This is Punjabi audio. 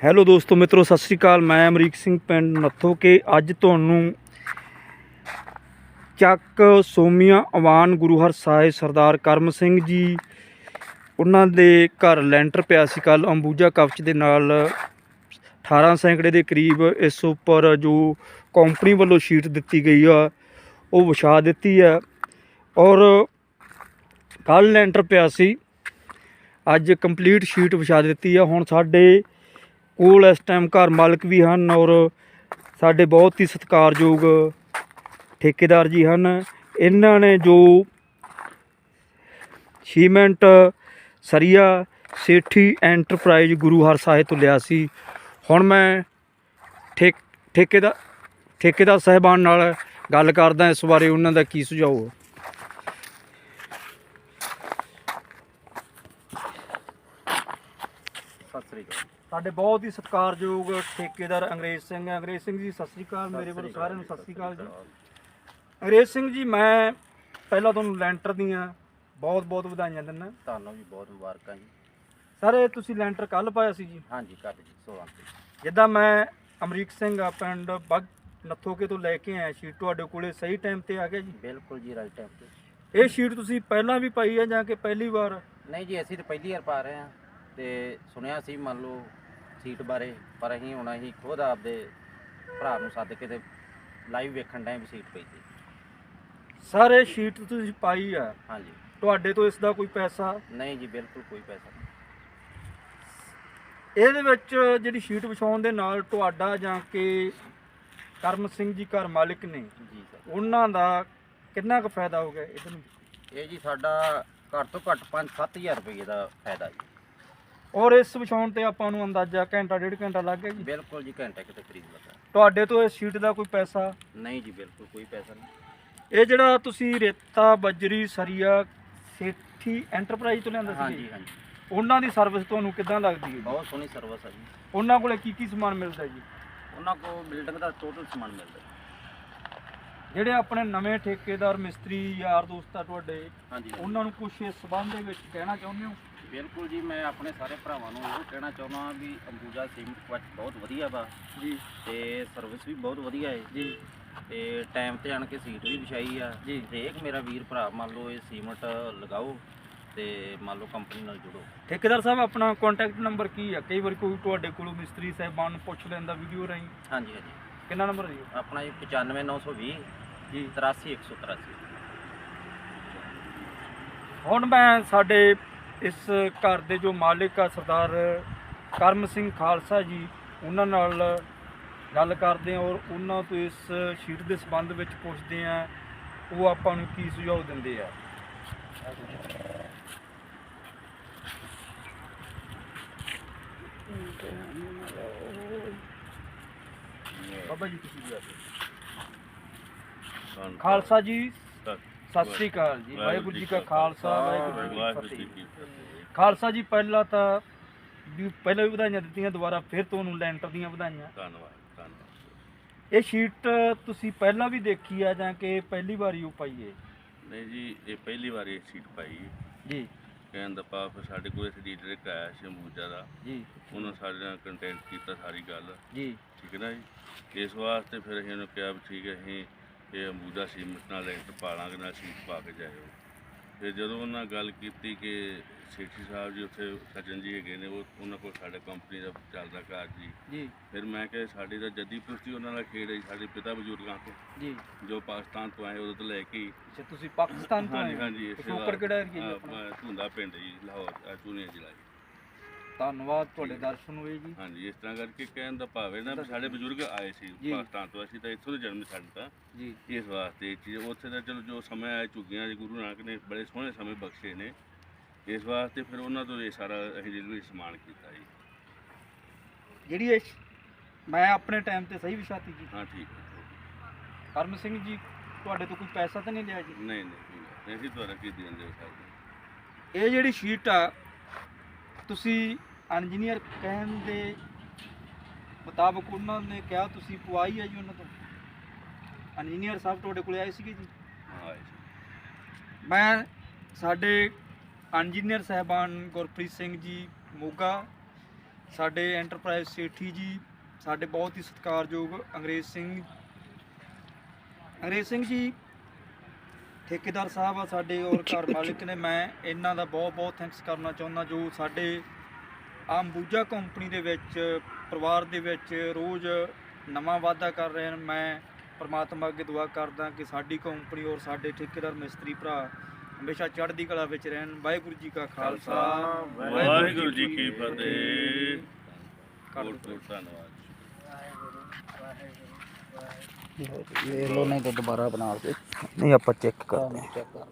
ਹੈਲੋ ਦੋਸਤੋ, ਮਿੱਤਰੋ, ਸਤਿ ਸ੍ਰੀ ਅਕਾਲ। ਮੈਂ ਅਮਰੀਕ ਸਿੰਘ, ਪਿੰਡ ਨੱਥੋ ਕੇ। ਅੱਜ ਤੁਹਾਨੂੰ ਚੱਕ ਸੋਮੀਆਂ ਅਵਾਨ ਗੁਰੂ ਹਰਸਾਏ ਸਰਦਾਰ ਕਰਮ ਸਿੰਘ ਜੀ, ਉਹਨਾਂ ਦੇ ਘਰ ਲੈਂਟਰ ਪਿਆ ਸੀ ਕੱਲ ਅੰਬੂਜਾ ਕਵਚ ਦੇ ਨਾਲ। 18 ਸੈਂਕੜੇ ਦੇ ਕਰੀਬ ਇਸ ਉੱਪਰ ਜੋ ਕੰਪਨੀ ਵੱਲੋਂ ਸ਼ੀਟ ਦਿੱਤੀ ਗਈ ਆ, ਉਹ ਵਿਛਾ ਦਿੱਤੀ ਆ। ਔਰ ਕੱਲ ਲੈਂਟਰ ਪਿਆ ਸੀ। ਅੱਜ ਕੰਪਲੀਟ ਸ਼ੀਟ ਵਿਛਾ ਦਿੱਤੀ ਆ। ਹੁਣ ਸਾਡੇ ਕੋਲ ਇਸ ਟਾਈਮ ਘਰ ਮਾਲਕ ਵੀ ਹਨ ਔਰ ਸਾਡੇ ਬਹੁਤ ਹੀ ਸਤਿਕਾਰਯੋਗ ਠੇਕੇਦਾਰ ਜੀ ਹਨ। ਇਹਨਾਂ ਨੇ ਜੋ ਸੀਮੈਂਟ, ਸਰੀਆ, ਸੇਠੀ ਐਂਟਰਪ੍ਰਾਈਜ਼ ਗੁਰੂ ਹਰ ਸਾਹਿਬ ਤੋਂ ਲਿਆ ਸੀ। ਹੁਣ ਮੈਂ ਠੇਕ ਠੇਕੇਦਾਰ ਠੇਕੇਦਾਰ ਸਾਹਿਬਾਨ ਨਾਲ ਗੱਲ ਕਰਦਾ ਇਸ ਬਾਰੇ, ਉਹਨਾਂ ਦਾ ਕੀ ਸੁਝਾਅ ਹੈ? ਸਤਿ ਸ੍ਰੀ ਅਕਾਲ। ਸਾਡੇ ਬਹੁਤ ਹੀ ਸਤਿਕਾਰਯੋਗ ਠੇਕੇਦਾਰ ਅੰਗਰੇਜ਼ ਸਿੰਘ ਹੈ। ਅੰਗਰੇਜ਼ ਸਿੰਘ ਜੀ ਸਤਿ ਸ੍ਰੀ ਅਕਾਲ। ਮੇਰੇ ਵੱਲੋਂ ਸਾਰਿਆਂ ਨੂੰ ਸਤਿ ਸ੍ਰੀ ਅਕਾਲ ਜੀ। ਅੰਗਰੇਜ਼ ਸਿੰਘ ਜੀ ਮੈਂ ਪਹਿਲਾਂ ਤੁਹਾਨੂੰ ਲੈਂਟਰ ਦੀਆਂ ਬਹੁਤ ਬਹੁਤ ਵਧਾਈਆਂ ਦਿੰਦਾ। ਤੁਹਾਨੂੰ ਵੀ ਬਹੁਤ ਮੁਬਾਰਕਾਂ ਜੀ। ਸਰ ਇਹ ਤੁਸੀਂ ਲੈਂਟਰ ਕੱਲ ਪਾਇਆ ਸੀ ਜੀ? ਹਾਂਜੀ ਕੱਲ ਜੀ 16 ਤਰੀਕ। ਜਿੱਦਾਂ ਮੈਂ ਅਮਰੀਕ ਸਿੰਘ ਆ ਪਿੰਡ ਬਗ ਨੱਥੋਕੇ ਤੋਂ ਲੈ ਕੇ ਆਇਆ ਸ਼ੀਟ ਤੁਹਾਡੇ ਕੋਲੇ ਸਹੀ ਟਾਈਮ ਤੇ ਆ ਗਿਆ ਜੀ? ਬਿਲਕੁਲ ਜੀ ਰਾਈਟ ਟਾਈਮ ਤੇ। ਇਹ ਸ਼ੀਟ ਤੁਸੀਂ ਪਹਿਲਾਂ ਵੀ ਪਾਈ ਹੈ ਜਾਂ ਕਿ ਪਹਿਲੀ ਵਾਰ? ਨਹੀਂ ਜੀ ਅਸੀਂ ਤਾਂ ਪਹਿਲੀ ਵਾਰ ਪਾ ਰਹੇ ਹਾਂ। ਤੇ ਸੁਣਿਆ ਸੀ ਮੰਨ ਲਓ ਸੀਟ ਬਾਰੇ ਪਰ ਅਸੀਂ ਹੁਣ ਅਸੀਂ ਖੁਦ ਆਪਦੇ ਭਰਾ ਨੂੰ ਸੱਦ ਕੇ ਤੇ ਲਾਈਵ ਵੇਖਣ ਟਾਈਮ ਸੀਟ ਪਈ ਸੀ। ਸਰ ਇਹ ਸ਼ੀਟ ਤੁਸੀਂ ਪਾਈ ਆ? ਹਾਂਜੀ। ਤੁਹਾਡੇ ਤੋਂ ਇਸ ਦਾ ਕੋਈ ਪੈਸਾ? ਨਹੀਂ ਜੀ ਬਿਲਕੁਲ ਕੋਈ ਪੈਸਾ ਨਹੀਂ। ਇਹਦੇ ਵਿੱਚ ਜਿਹੜੀ ਸ਼ੀਟ ਵਿਛਾਉਣ ਦੇ ਨਾਲ ਤੁਹਾਡਾ ਜਾਂ ਕਿ ਕਰਮ ਸਿੰਘ ਜੀ ਘਰ ਮਾਲਕ ਨੇ ਜੀ ਸਰ। ਉਹਨਾਂ ਦਾ ਕਿੰਨਾ ਕੁ ਫਾਇਦਾ ਹੋ ਗਿਆ ਇਹਦੇ ਨੂੰ ਇਹ ਜੀ ਸਾਡਾ ਘੱਟ ਤੋਂ ਘੱਟ 5-7000 ਰੁਪਏ ਦਾ ਫਾਇਦਾ ਜੀ। ਔਰ ਇਸ ਵਿਛਾਉਣ ਤੇ ਆਪਾਂ ਨੂੰ ਅੰਦਾਜ਼ਾ ਘੰਟਾ ਡੇਢ ਘੰਟਾ ਲੱਗ ਗਿਆ ਜੀ। ਬਿਲਕੁਲ ਜੀ ਘੰਟੇ ਕਿਤੇ ਕਰੀਬ ਲੱਗਾ। ਤੁਹਾਡੇ ਤੋਂ ਇਸ ਸ਼ੀਟ ਦਾ ਕੋਈ ਪੈਸਾ? ਨਹੀਂ ਜੀ ਬਿਲਕੁਲ ਕੋਈ ਪੈਸਾ ਨਹੀਂ। ਇਹ ਜਿਹੜਾ ਤੁਸੀਂ ਰੇਤਾ ਬਜਰੀ ਸਰੀਆ ਸੇਠੀ ਐਂਟਰਪ੍ਰਾਈਜ਼ ਤੋਂ ਲਿਆਂਦਾ ਸੀ ਹਾਂਜੀ ਹਾਂਜੀ। ਉਹਨਾਂ ਦੀ ਸਰਵਿਸ ਤੁਹਾਨੂੰ ਕਿੱਦਾਂ ਲੱਗਦੀ ਹੈ? ਬਹੁਤ ਸੋਹਣੀ ਸਰਵਿਸ ਹੈ ਜੀ। ਉਹਨਾਂ ਕੋਲੇ ਕੀ ਕੀ ਸਮਾਨ ਮਿਲਦਾ ਜੀ? ਉਹਨਾਂ ਕੋਲ ਬਿਲਡਿੰਗ ਦਾ ਟੋਟਲ ਸਮਾਨ ਮਿਲਦਾ ਜੀ। ਜਿਹੜੇ ਆਪਣੇ ਨਵੇਂ ਠੇਕੇਦਾਰ ਮਿਸਤਰੀ ਯਾਰ ਦੋਸਤ ਆ ਤੁਹਾਡੇ ਹਾਂਜੀ ਉਹਨਾਂ ਨੂੰ ਕੁਝ ਇਸ ਸੰਬੰਧ ਦੇ ਵਿੱਚ ਕਹਿਣਾ ਚਾਹੁੰਦੇ ਹੋ? ਬਿਲਕੁਲ ਜੀ ਮੈਂ ਆਪਣੇ ਸਾਰੇ ਭਰਾਵਾਂ ਨੂੰ ਇਹ ਕਹਿਣਾ ਚਾਹੁੰਦਾ ਹਾਂ ਵੀ ਅੰਬੂਜਾ ਸੀਮਟ ਕੁਝ ਬਹੁਤ ਵਧੀਆ ਵਾ। ਜੀ। ਤੇ ਸਰਵਿਸ ਵੀ ਬਹੁਤ ਵਧੀਆ ਹੈ ਜੀ। ਤੇ ਟਾਈਮ ਤੇ ਆਣ ਕੇ ਸੀਟ ਵੀ ਵਿਛਾਈ ਆ। ਜੀ। ਹਰੇਕ ਮੇਰਾ ਵੀਰ ਭਰਾ ਮੰਨ ਲਓ ਇਹ ਸੀਮਟ ਲਗਾਓ ਤੇ ਮੰਨ ਲਓ ਕੰਪਨੀ ਨਾਲ ਜੁੜੋ। ਠੇਕੇਦਾਰ ਸਾਹਿਬ ਆਪਣਾ ਕੰਟੈਕਟ ਨੰਬਰ ਕੀ ਆ? ਕਈ ਵਾਰ ਕੋਈ ਤੁਹਾਡੇ ਕੋਲੋਂ ਮਿਸਤਰੀ ਸਾਹਿਬਾਨ ਨੂੰ ਪੁੱਛ ਲੈਂਦਾ ਵੀਡੀਓ ਰਾਹੀਂ। ਹਾਂਜੀ ਹਾਂਜੀ। ਕਿੰਨਾ ਨੰਬਰ ਜੀ ਆਪਣਾ ਜੀ 95920 ਜੀ। 83183 ਹੁਣ ਮੈਂ ਸਾਡੇ ਇਸ ਘਰ ਦੇ ਜੋ ਮਾਲਿਕ ਆ ਸਰਦਾਰ ਕਰਮ ਸਿੰਘ ਖਾਲਸਾ ਜੀ ਉਹਨਾਂ ਨਾਲ ਗੱਲ ਕਰਦੇ ਆ ਔਰ ਉਹਨਾਂ ਤੋਂ ਇਸ ਸ਼ੀਟ ਦੇ ਸੰਬੰਧ ਵਿੱਚ ਪੁੱਛਦੇ ਆ ਉਹ ਆਪਾਂ ਨੂੰ ਕੀ ਸੁਝਾਅ ਦਿੰਦੇ ਆ। ਬਾਬਾ ਜੀ ਤੁਸੀਂ ਜਾਓ। ਖਾਲਸਾ ਜੀ ਸਤਿ ਸ੍ਰੀ ਅਕਾਲ ਜੀ। ਵਾਹਿਗੁਰੂ ਜੀ ਕਾ ਖਾਲਸਾ ਵਾਹਿਗੁਰੂ ਜੀ ਕੀ ਫਤਿਹ। ਖਾਲਸਾ ਜੀ ਪਹਿਲਾਂ ਤਾਂ ਵੀ ਪਹਿਲਾਂ ਵੀ ਵਧਾਈਆਂ ਦਿੱਤੀਆਂ ਦੁਬਾਰਾ ਫਿਰ ਤੁਹਾਨੂੰ ਲੈਂਟਰ ਦੀਆਂ ਵਧਾਈਆਂ। ਧੰਨਵਾਦ ਧੰਨਵਾਦ। ਇਹ ਸ਼ੀਟ ਤੁਸੀਂ ਪਹਿਲਾਂ ਵੀ ਦੇਖੀ ਆ ਜਾਂ ਕਿ ਪਹਿਲੀ ਵਾਰੀ ਉਹ ਪਾਈ ਹੈ ਨਹੀਂ ਜੀ ਇਹ ਪਹਿਲੀ ਵਾਰ ਇਹ ਸੀਟ ਪਾਈ ਹੈ। ਜੀ। ਕਹਿਣ ਦਾ ਪਾਪ ਸਾਡੇ ਕੋਲ ਇਸ ਲੀਡਰ ਇੱਕ ਆਇਆ ਸੀ ਅੰਬੂਜਾ ਦਾ। ਜੀ। ਉਹਨਾਂ ਸਾਡੇ ਨਾਲ ਕੰਟੈਕਟ ਕੀਤਾ ਸਾਰੀ ਗੱਲ। ਜੀ। ਠੀਕ ਹੈ ਨਾ ਜੀ? ਇਸ ਵਾਸਤੇ ਫਿਰ ਅਸੀਂ ਉਹਨੂੰ ਕਿਹਾ ਵੀ ਠੀਕ ਹੈ ਅਸੀਂ ਇਹ ਅੰਬੂਜਾ ਸੀਮਟ ਨਾਲ ਲੈਂਟਰ ਪਾ ਲਾਂਗੇ ਨਾਲ ਸੀਟ ਪਾ ਕੇ ਜਾਇਓ। ਫਿਰ ਜਦੋਂ ਉਹਨਾਂ ਗੱਲ ਕੀਤੀ ਕਿ ਸੇਠੀ ਸਾਹਿਬ ਜੀ ਉੱਥੇ ਸੱਜਣ ਜੀ ਹੈਗੇ ਨੇ ਉਹ ਉਹਨਾਂ ਕੋਲ ਸਾਡੇ ਕੰਪਨੀ ਦਾ ਚੱਲਦਾ ਕਾਰਜ ਜੀ। ਜੀ। ਫਿਰ ਮੈਂ ਕਿਹਾ ਸਾਡੀ ਤਾਂ ਜੱਦੀ ਪੁਸ਼ਤੀ ਉਹਨਾਂ ਨਾਲ ਖੇਡ ਹੈ ਸਾਡੇ ਪਿਤਾ ਬਜ਼ੁਰਗਾਂ ਤੋਂ। ਜੀ। ਜੋ ਪਾਕਿਸਤਾਨ ਤੋਂ ਆਏ ਉਦੋਂ ਤੋਂ ਲੈ ਕੇ ਅੱਛਾ ਤੁਸੀਂ ਪਾਕਿਸਤਾਨ ਤੋਂ ਆਏ ਹਾਂਜੀ? ਹਾਂਜੀ ਕਿਹੜਾ ਏਰੀਆ ਧੁੰਦਾ ਪਿੰਡ ਜੀ ਲਾਹੌਰ ਚੂਨੀਆ ਜ਼ਿਲ੍ਹਾ ਜੀ ਧੰਨਵਾਦ ਤੁਹਾਡੇ ਦਰਸ਼ਨ ਹੋਏ ਜੀ ਹਾਂਜੀ ਇਸ ਤਰ੍ਹਾਂ ਕਰਕੇ ਕਹਿਣ ਦਾ ਭਾਵ ਹੈ ਨਾ ਵੀ ਸਾਡੇ ਬਜ਼ੁਰਗ ਆਏ ਸੀ ਜੀ। ਪਾਕਿਸਤਾਨ ਤੋਂ ਅਸੀਂ ਤਾਂ ਇੱਥੋਂ ਦੇ ਜਨਮ ਤਾਂ ਜੀ। ਇਸ ਵਾਸਤੇ ਇਹ ਚੀਜ਼ ਉੱਥੇ ਦਾ ਚਲੋ ਜੋ ਸਮਾਂ ਆਇਆ ਝੁੱਗੀਆਂ 'ਚ ਗੁਰੂ ਨਾਨਕ ਨੇ ਬੜੇ ਸੋਹਣੇ ਸਮੇਂ ਬਖਸ਼ੇ ਨੇ। ਇਸ ਵਾਸਤੇ ਫਿਰ ਉਹਨਾਂ ਤੋਂ ਇਹ ਸਾਰਾ ਅਸੀਂ ਡਿਲੀਵਰੀ ਸਮਾਨ ਕੀਤਾ ਜੀ। ਜਿਹੜੀ ਇਹ ਮੈਂ ਆਪਣੇ ਟਾਈਮ ਤੇ ਸਹੀ ਵਿਛਾਤੀ ਜੀ। ਹਾਂ ਠੀਕ ਹੈ। ਕਰਮ ਸਿੰਘ ਜੀ ਤੁਹਾਡੇ ਤੋਂ ਕੋਈ ਪੈਸਾ ਤਾਂ ਨਹੀਂ ਲਿਆ ਜੀ? ਨਹੀਂ ਨਹੀਂ ਕੋਈ ਗੱਲ ਨਹੀਂ, ਅਸੀਂ ਤੁਹਾਡਾ ਕੀ ਦੇਣ ਦੇ ਸਕਦੇ ਇਹ ਜਿਹੜੀ ਸ਼ੀਟ ਆ ਤੁਸੀਂ ਇੰਜੀਨੀਅਰ ਕਹਿਣ ਦੇ ਮੁਤਾਬਕ ਉਹਨਾਂ ਨੇ ਕਿਹਾ ਤੁਸੀਂ ਪਵਾਈ ਹੈ ਜੀ ਉਹਨਾਂ ਤੋਂ? ਇੰਜੀਨੀਅਰ ਸਾਹਿਬ ਤੁਹਾਡੇ ਕੋਲੇ ਆਏ ਸੀਗੇ ਜੀ। ਮੈਂ ਸਾਡੇ ਇੰਜੀਨੀਅਰ ਸਹਿਬਾਨ ਗੁਰਪ੍ਰੀਤ ਸਿੰਘ ਜੀ ਮੋਗਾ ਸਾਡੇ ਐਂਟਰਪ੍ਰਾਈਜ਼ ਸੇਠੀ ਜੀ ਸਾਡੇ ਬਹੁਤ ਹੀ ਸਤਿਕਾਰਯੋਗ ਅੰਗਰੇਜ਼ ਸਿੰਘ। ਅੰਗਰੇਜ਼ ਸਿੰਘ ਜੀ ਠੇਕੇਦਾਰ ਸਾਹਿਬ ਆ ਸਾਡੇ ਔਰ ਘਰ ਮਾਲਕ ਨੇ। ਮੈਂ ਇਹਨਾਂ ਦਾ ਬਹੁਤ ਬਹੁਤ ਥੈਂਕਸ ਕਰਨਾ ਚਾਹੁੰਦਾ ਜੋ ਸਾਡੇ ਅੰਬੂਜਾ ਕੰਪਨੀ ਦੇ ਵਿੱਚ ਪਰਿਵਾਰ ਦੇ ਵਿੱਚ ਰੋਜ਼ ਨਵਾਂ ਵਾਅਦਾ ਕਰ ਰਹੇ ਹਨ। ਮੈਂ ਪਰਮਾਤਮਾ ਅੱਗੇ ਦੁਆ ਕਰਦਾ ਕਿ ਸਾਡੀ ਕੰਪਨੀ ਔਰ ਸਾਡੇ ਠੇਕੇਦਾਰ ਮਿਸਤਰੀ ਭਰਾ ਹਮੇਸ਼ਾ ਚੜ੍ਹਦੀ ਕਲਾ ਵਿੱਚ ਰਹਿਣ। ਵਾਹਿਗੁਰੂ ਜੀ ਕਾ ਖਾਲਸਾ। ਵਾਹਿਗੁਰੂ ਜੀ ਕੀ ਫਤਿਹ। ਕਰ ਬਹੁਤ ਬਹੁਤ ਧੰਨਵਾਦ ਇਹ ਲੋ ਨਹੀਂ ਤਾਂ ਦੁਬਾਰਾ ਬਣਾ ਕੇ। ਨਹੀਂ ਆਪਾਂ ਚੈੱਕ ਚੈੱਕ ਕਰ